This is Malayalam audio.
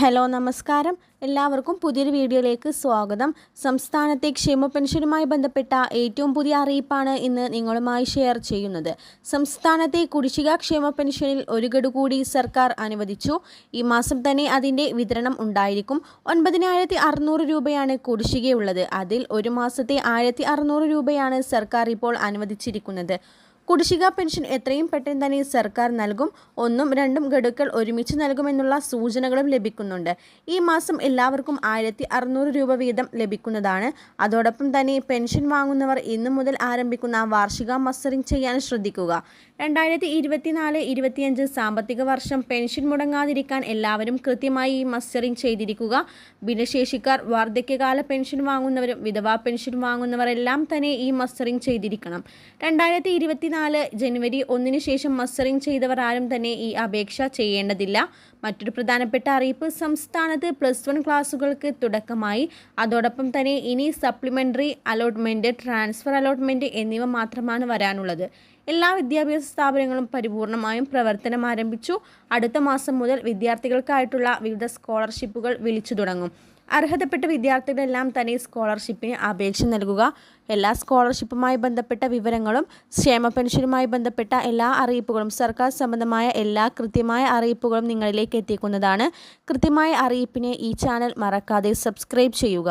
ഹലോ നമസ്കാരം. എല്ലാവർക്കും പുതിയൊരു വീഡിയോയിലേക്ക് സ്വാഗതം. സംസ്ഥാനത്തെ ക്ഷേമ പെൻഷനുമായി ബന്ധപ്പെട്ട ഏറ്റവും പുതിയ അറിയിപ്പാണ് ഇന്ന് നിങ്ങളുമായി ഷെയർ ചെയ്യുന്നത്. സംസ്ഥാനത്തെ കുടിശ്ശിക ക്ഷേമ പെൻഷനിൽ ഒരു ഗഡു കൂടി സർക്കാർ അനുവദിച്ചു. ഈ മാസം തന്നെ അതിന്റെ വിതരണം ഉണ്ടായിരിക്കും. ഒൻപതിനായിരത്തി അറുന്നൂറ് രൂപയാണ് കുടിശ്ശികയുള്ളത്. അതിൽ ഒരു മാസത്തെ ആയിരത്തി അറുന്നൂറ് രൂപയാണ് സർക്കാർ ഇപ്പോൾ അനുവദിച്ചിരിക്കുന്നത്. കുടിശ്ശിക പെൻഷൻ എത്രയും പെട്ടെന്ന് തന്നെ സർക്കാർ നൽകും. ഒന്നും രണ്ടും ഗഡുക്കൾ ഒരുമിച്ച് നൽകുമെന്നുള്ള സൂചനകളും ലഭിക്കുന്നുണ്ട്. ഈ മാസം എല്ലാവർക്കും ആയിരത്തി അറുന്നൂറ് രൂപ വീതം ലഭിക്കുന്നതാണ്. അതോടൊപ്പം തന്നെ പെൻഷൻ വാങ്ങുന്നവർ ഇന്നു മുതൽ ആരംഭിക്കുന്ന വാർഷിക മസ്റ്ററിംഗ് ചെയ്യാൻ ശ്രദ്ധിക്കുക. രണ്ടായിരത്തി ഇരുപത്തിനാല് ഇരുപത്തിയഞ്ച് സാമ്പത്തിക വർഷം പെൻഷൻ മുടങ്ങാതിരിക്കാൻ എല്ലാവരും കൃത്യമായി മസ്റ്ററിംഗ് ചെയ്തിരിക്കുക. ഭിന്നശേഷിക്കാർ വാർദ്ധക്യകാല പെൻഷൻ വാങ്ങുന്നവരും വിധവാ പെൻഷൻ വാങ്ങുന്നവരെല്ലാം തന്നെ ഈ മസ്റ്ററിംഗ് ചെയ്തിരിക്കണം. രണ്ടായിരത്തി ഇരുപത്തിനാല് ജനുവരി ഒന്നിന് ശേഷം മസ്റ്ററിംഗ് ചെയ്തവർ ആരും തന്നെ ഈ അപേക്ഷ ചെയ്യേണ്ടതില്ല. മറ്റൊരു പ്രധാനപ്പെട്ട അറിയിപ്പ് സംസ്ഥാനത്ത് പ്ലസ് വൺ ക്ലാസ്സുകൾക്ക് തുടക്കമായി. അതോടൊപ്പം തന്നെ ഇനി സപ്ലിമെന്ററി അലോട്ട്മെന്റ് ട്രാൻസ്ഫർ അലോട്ട്മെന്റ് എന്നിവ മാത്രമാണ് വരാനുള്ളത്. എല്ലാ വിദ്യാഭ്യാസ സ്ഥാപനങ്ങളും പരിപൂർണമായും പ്രവർത്തനം ആരംഭിച്ചു. അടുത്ത മാസം മുതൽ വിദ്യാർത്ഥികൾക്കായിട്ടുള്ള വിവിധ സ്കോളർഷിപ്പുകൾ വിളിച്ചു തുടങ്ങും. അർഹതപ്പെട്ട വിദ്യാർത്ഥികളെല്ലാം തന്നെ സ്കോളർഷിപ്പിന് അപേക്ഷ നൽകുക. എല്ലാ സ്കോളർഷിപ്പുമായി ബന്ധപ്പെട്ട വിവരങ്ങളും ക്ഷേമ പെൻഷനുമായി ബന്ധപ്പെട്ട എല്ലാ അറിയിപ്പുകളും സർക്കാർ സംബന്ധമായ എല്ലാ കൃത്യമായ അറിയിപ്പുകളും നിങ്ങളിലേക്ക് എത്തിക്കുന്നതാണ്. കൃത്യമായ അറിയിപ്പിനെ ഈ ചാനൽ മറക്കാതെ സബ്സ്ക്രൈബ് ചെയ്യുക.